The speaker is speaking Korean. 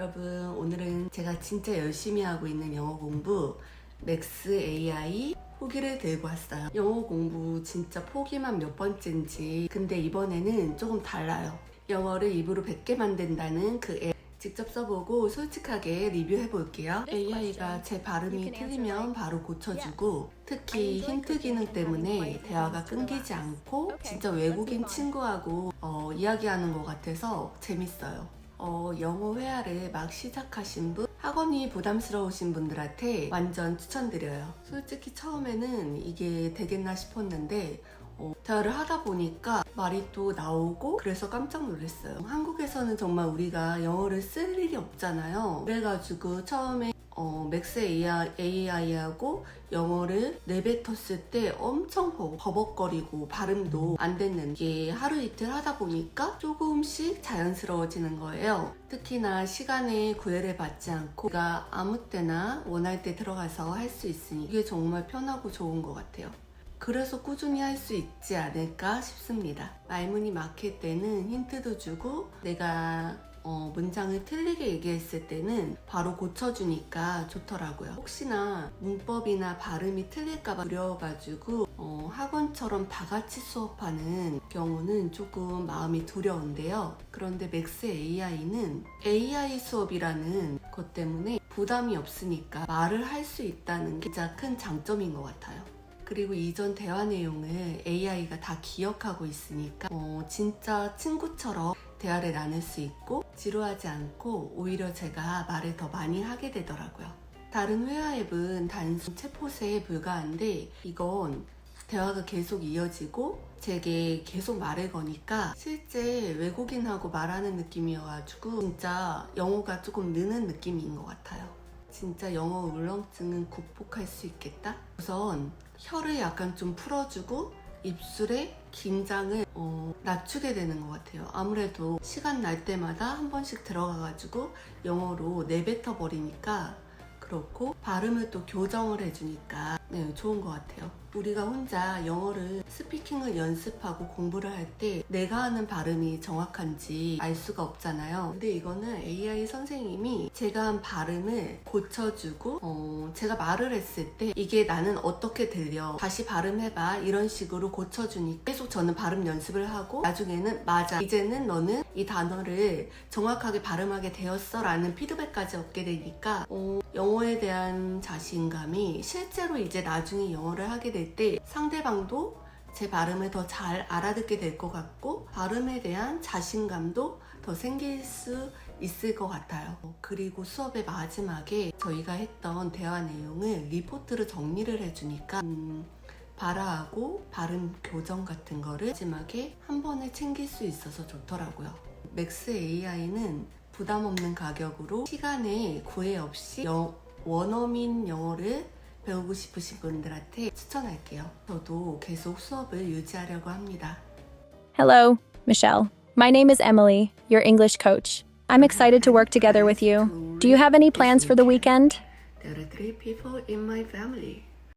여러분 오늘은 제가 진짜 열심히 하고 있는 영어 공부 맥스 AI 후기를 들고 왔어요. 영어 공부 진짜 포기만 몇 번째인지 근데 이번에는 조금 달라요. 영어를 입으로 100개 만든다는 그 앱 직접 써보고 솔직하게 리뷰해 볼게요. AI가 제 발음이 틀리면 바로 고쳐주고 특히 힌트 기능 때문에 대화가 끊기지 않고 진짜 외국인 친구하고 어, 이야기하는 것 같아서 재밌어요. 어, 영어 회화를 막 시작하신 분, 학원이 부담스러우신 분들한테 완전 추천드려요. 솔직히 처음에는 이게 되겠나 싶었는데, 어, 대화를 하다 보니까 말이 또 나오고 그래서 깜짝 놀랐어요. 한국에서는 정말 우리가 영어를 쓸 일이 없잖아요. 그래가지고 처음에 어, 맥스 AI하고 영어를 내뱉었을 때 엄청 버- 버벅거리고 발음도 안 됐는 게 하루 이틀 하다 보니까 조금씩 자연스러워지는 거예요. 특히나 시간에 구애를 받지 않고 내가 아무 때나 원할 때 들어가서 할 수 있으니 이게 정말 편하고 좋은 것 같아요. 그래서 꾸준히 할 수 있지 않을까 싶습니다. 말문이 막힐 때는 힌트도 주고 내가 어, 문장을 틀리게 얘기했을 때는 바로 고쳐주니까 좋더라고요. 혹시나 문법이나 발음이 틀릴까봐 두려워가지고 어, 학원처럼 다 같이 수업하는 경우는 조금 마음이 두려운데요. 그런데 맥스 AI는 AI 수업이라는 것 때문에 부담이 없으니까 말을 할 수 있다는 게 가장 큰 장점인 것 같아요. 그리고 이전 대화 내용을 AI가 다 기억하고 있으니까 어, 진짜 친구처럼 대화를 나눌 수 있고 지루하지 않고 오히려 제가 말을 더 많이 하게 되더라고요. 다른 회화 앱은 단순 챗봇에 불과한데 이건 대화가 계속 이어지고 제게 계속 말을 거니까 실제 외국인하고 말하는 느낌이어가지고 진짜 영어가 조금 느는 느낌인 것 같아요. 진짜 영어 울렁증은 극복할 수 있겠다? 우선 혀를 약간 좀 풀어주고 입술의 긴장을 어, 낮추게 되는 것 같아요. 아무래도 시간 날 때마다 한 번씩 들어가가지고 영어로 내뱉어 버리니까 그렇고 발음을 또 교정을 해주니까 네, 좋은 것 같아요. 우리가 혼자 영어를 스피킹을 연습하고 공부를 할 때 내가 하는 발음이 정확한지 알 수가 없잖아요. 근데 이거는 AI 선생님이 제가 한 발음을 고쳐주고 어, 제가 말을 했을 때 이게 나는 어떻게 들려? 다시 발음해봐. 이런 식으로 고쳐주니까 계속 저는 발음 연습을 하고 나중에는 맞아. 이제는 너는 이 단어를 정확하게 발음하게 되었어 라는 피드백까지 얻게 되니까 어, 영어에 대한 자신감이 실제로 이제 나중에 영어를 하게 될 때 상대방도 제 발음을 더 잘 알아듣게 될 것 같고 발음에 대한 자신감도 더 생길 수 있을 것 같아요. 어, 그리고 수업의 마지막에 저희가 했던 대화 내용을 리포트로 정리를 해주니까 음, 발화하고 발음 교정 같은 거를 마지막에 한 번에 챙길 수 있어서 좋더라고요. 맥스 AI는 부담 없는 가격으로 시간에 구애 없이 영- 원어민 영어를 배우고 싶으신 분들한테 추천할게요. 저도 계속 수업을 유지하려고 합니다. Hello, Michelle. My name is Emily, your English coach. I'm excited to work together with you. Do you have any plans for the weekend? There are three people in my family.